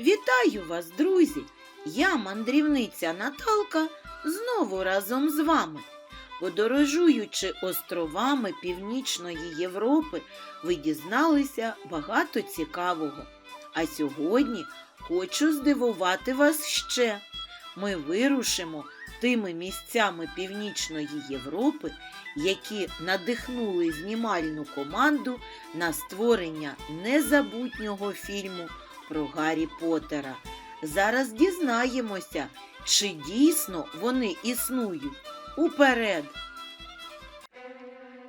Вітаю вас, друзі! Я, мандрівниця Наталка, знову разом з вами. Подорожуючи островами Північної Європи, ви дізналися багато цікавого. А сьогодні хочу здивувати вас ще. Ми вирушимо тими місцями Північної Європи, які надихнули знімальну команду на створення незабутнього фільму про Гаррі Поттера. Зараз дізнаємося, чи дійсно вони існують. Уперед!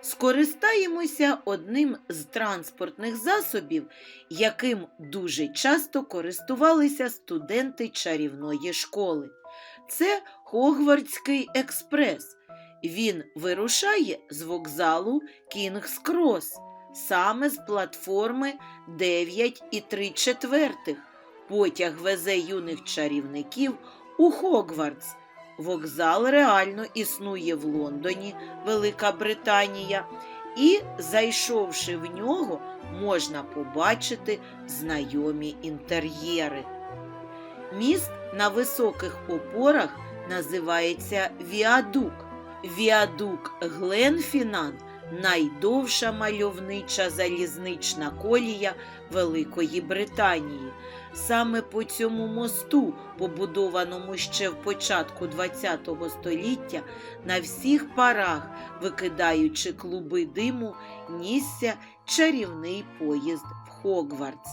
Скористаємося одним з транспортних засобів, яким дуже часто користувалися студенти чарівної школи. Це Хогвартський експрес. Він вирушає з вокзалу Кінгс Крос, саме з платформи 9 і 3 четвертих. Потяг везе юних чарівників у Хогвартс. Вокзал реально існує в Лондоні, Велика Британія, і, зайшовши в нього, можна побачити знайомі інтер'єри. Міст на високих опорах називається Віадук. Віадук Гленфінан найдовша мальовнича залізнична колія Великої Британії. Саме по цьому мосту, побудованому ще в початку ХХ століття, на всіх парах, викидаючи клуби диму, нісся чарівний поїзд в Хогвартс.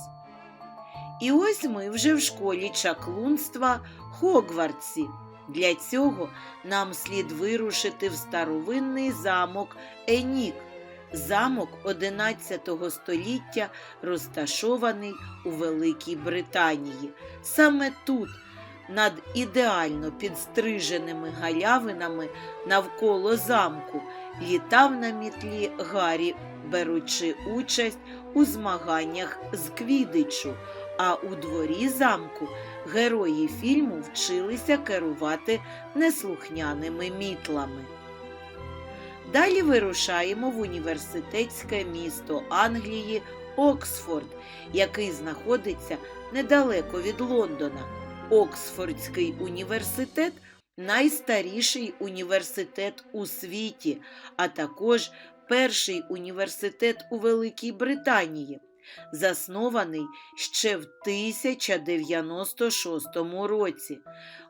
І ось ми вже в школі чаклунства Хогвартсі. Для цього нам слід вирушити в старовинний замок Енік. Замок XI століття розташований у Великій Британії. Саме тут, над ідеально підстриженими галявинами навколо замку, літав на мітлі Гаррі, беручи участь у змаганнях з квідичу. А у дворі замку герої фільму вчилися керувати неслухняними мітлами. Далі вирушаємо в університетське місто Англії Оксфорд, який знаходиться недалеко від Лондона. Оксфордський університет найстаріший університет у світі, а також перший університет у Великій Британії, заснований ще в 1096 році.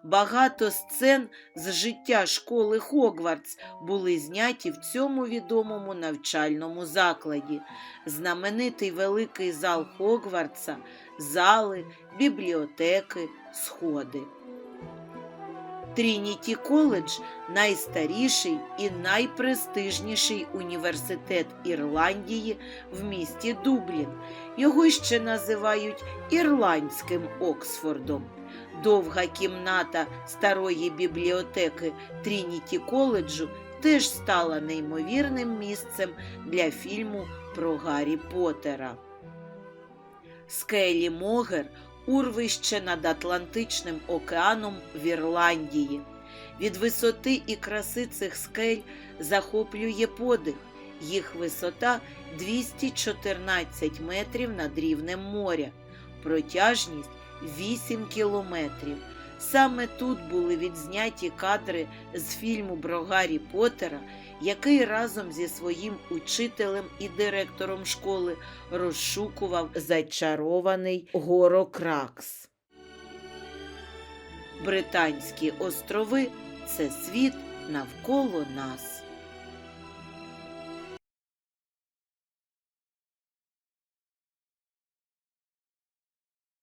Багато сцен з життя школи Хогвартс були зняті в цьому відомому навчальному закладі. Знаменитий великий зал Хогвартса, зали, бібліотеки, сходи. Трініті коледж найстаріший і найпрестижніший університет Ірландії в місті Дублін. Його ще називають Ірландським Оксфордом. Довга кімната старої бібліотеки Трініті коледжу теж стала неймовірним місцем для фільму про Гаррі Поттера. Скелі Могер урвище над Атлантичним океаном в Ірландії. Від висоти і краси цих скель захоплює подих. Їх висота 214 метрів над рівнем моря, протяжність 8 кілометрів. Саме тут були відзняті кадри з фільму про Гаррі Поттера, який разом зі своїм учителем і директором школи розшукував зачарований горокракс. Британські острови це світ навколо нас.